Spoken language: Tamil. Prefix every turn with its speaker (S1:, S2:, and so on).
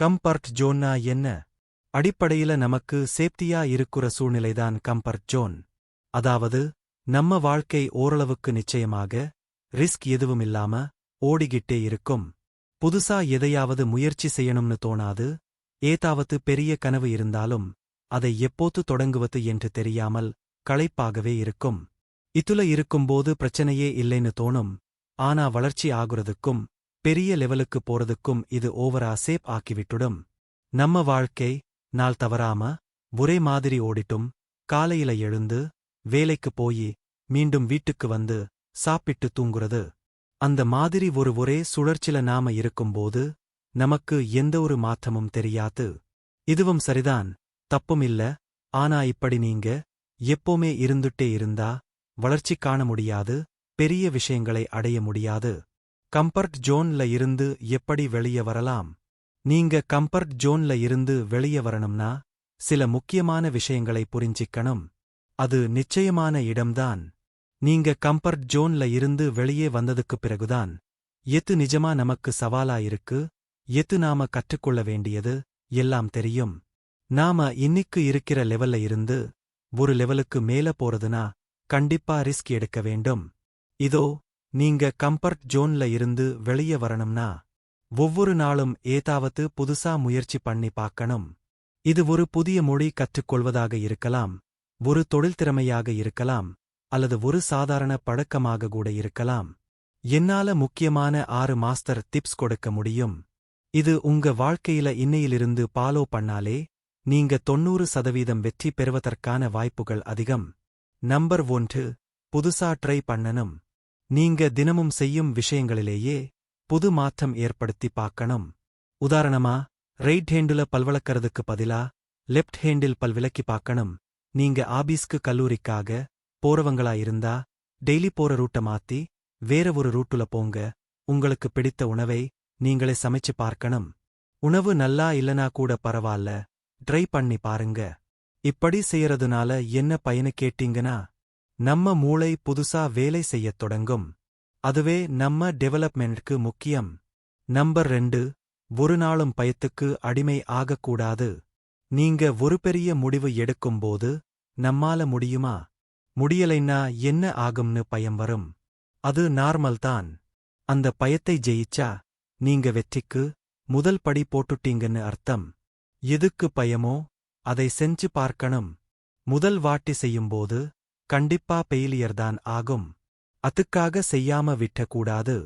S1: கம்பர்ட் ஜோன்னா என்ன? அடிப்படையில நமக்கு சேப்தியா இருக்குற சூழ்நிலைதான் கம்பர்ட் ஜோன். அதாவது நம்ம வாழ்க்கை ஓரளவுக்கு நிச்சயமாக ரிஸ்க் எதுவும் இல்லாம ஓடிக்கிட்டே இருக்கும். புதுசா எதையாவது முயற்சி செய்யணும்னு தோணாது. ஏதாவது பெரிய கனவு இருந்தாலும் அதை எப்போது தொடங்குவது என்று தெரியாமல் களைப்பாகவே இருக்கும். இதுல இருக்கும்போது பிரச்சனையே இல்லைன்னு தோணும். ஆனா வளர்ச்சி ஆகுறதுக்கும் பெரிய லெவலுக்கு போறதுக்கும் இது ஓவரா சேப் ஆக்கிவிட்டுடும். நம்ம வாழ்க்கை நாள் தவறாம ஒரே மாதிரி ஓடிட்டும். காலையில எழுந்து வேலைக்கு போயி மீண்டும் வீட்டுக்கு வந்து சாப்பிட்டு தூங்குறது. அந்த மாதிரி ஒரு ஒரே சுழற்சில நாம இருக்கும்போது நமக்கு எந்த ஒரு மாற்றமும் தெரியாது. இதுவும் சரிதான் தப்பும் இல்ல. ஆனா இப்படி நீங்க எப்போமே இருந்துட்டே இருந்தா வளர்ச்சி காண முடியாது பெரிய விஷயங்களை அடைய முடியாது. கம்பர்ட் ஜோன்ல இருந்து எப்படி வெளிய வரலாம்? நீங்க கம்பர்ட் ஜோன்ல இருந்து வெளிய வரணும்னா சில முக்கியமான விஷயங்களை புரிஞ்சிக்கணும். அது நிச்சயமான இடம்தான். நீங்க கம்பர்ட் ஜோன்ல இருந்து வெளியே வந்ததுக்குப் பிறகுதான் எத்து நிஜமா நமக்கு சவாலா இருக்கு? எத்து நாம கற்றுக்கொள்ள வேண்டியது? எல்லாம் தெரியும். நாம இன்னிக்கு இருக்கிற லெவல்ல இருந்து ஒரு லெவலுக்கு மேல போறதுனா கண்டிப்பா ரிஸ்க் எடுக்க வேண்டும். இதோ நீங்க கம்பர்ட் ஜோன்ல இருந்து வெளிய வரணும்னா ஒவ்வொரு நாளும் ஏதாவது புதுசா முயற்சி பண்ணி பார்க்கணும். இது ஒரு புதிய மொழி கற்றுக்கொள்வதாக இருக்கலாம் ஒரு தொழில் திறமையாக இருக்கலாம் அல்லது ஒரு சாதாரண பழக்கமாக கூட இருக்கலாம். என்னால முக்கியமான ஆறு மாஸ்டர் டிப்ஸ் கொடுக்க முடியும். இது உங்க வாழ்க்கையில இன்னையிலிருந்து பாலோ பண்ணாலே நீங்க தொண்ணூறு சதவீதம் வெற்றி பெறுவதற்கான வாய்ப்புகள் அதிகம். நம்பர் ஒன்று புதுசா ட்ரை பண்ணணும். நீங்க தினமும் செய்யும் விஷயங்களிலேயே புது மாற்றம் ஏற்படுத்தி பார்க்கணும். உதாரணமா ரைட் ஹேண்டுல பல்வளக்கறதுக்கு பதிலா லெஃப்ட் ஹேண்டில் பல்விளக்கி பார்க்கணும். நீங்க ஆபீஸ்க்கு கல்லூரிக்காக போறவங்களா இருந்தா டெய்லி போற ரூட்ட மாத்தி வேற ஒரு ரூட்டுல போங்க. உங்களுக்கு பிடித்த உணவை நீங்களே சமைச்சு பார்க்கணும். உணவு நல்லா இல்லனா கூட பரவாயில்ல ட்ரை பண்ணி பாருங்க. இப்படி செய்யறதுனால என்ன பயனு கேட்டீங்கன்னா நம்ம மூளை புதுசா வேலை செய்யத் தொடங்கும். அதுவே நம்ம டெவலப்மெண்ட்க்கு முக்கியம். நம்பர் ரெண்டு ஒரு நாளும் பயத்துக்கு அடிமை ஆகக்கூடாது. நீங்க ஒரு பெரிய முடிவு எடுக்கும்போது நம்மால முடியுமா? முடியலைன்னா என்ன ஆகும்னு பயம் வரும். அது நார்மல் தான். அந்த பயத்தை ஜெயிச்சா நீங்க வெற்றிக்கு முதல் படி போட்டுட்டீங்கன்னு அர்த்தம். எதுக்கு பயமோ அதை செஞ்சு பார்க்கணும். முதல் வாட்டி செய்யும்போது கண்டிப்பா பெயிலியர்தான் ஆகும். அதுக்காக செய்யாம விட்டக்கூடாது.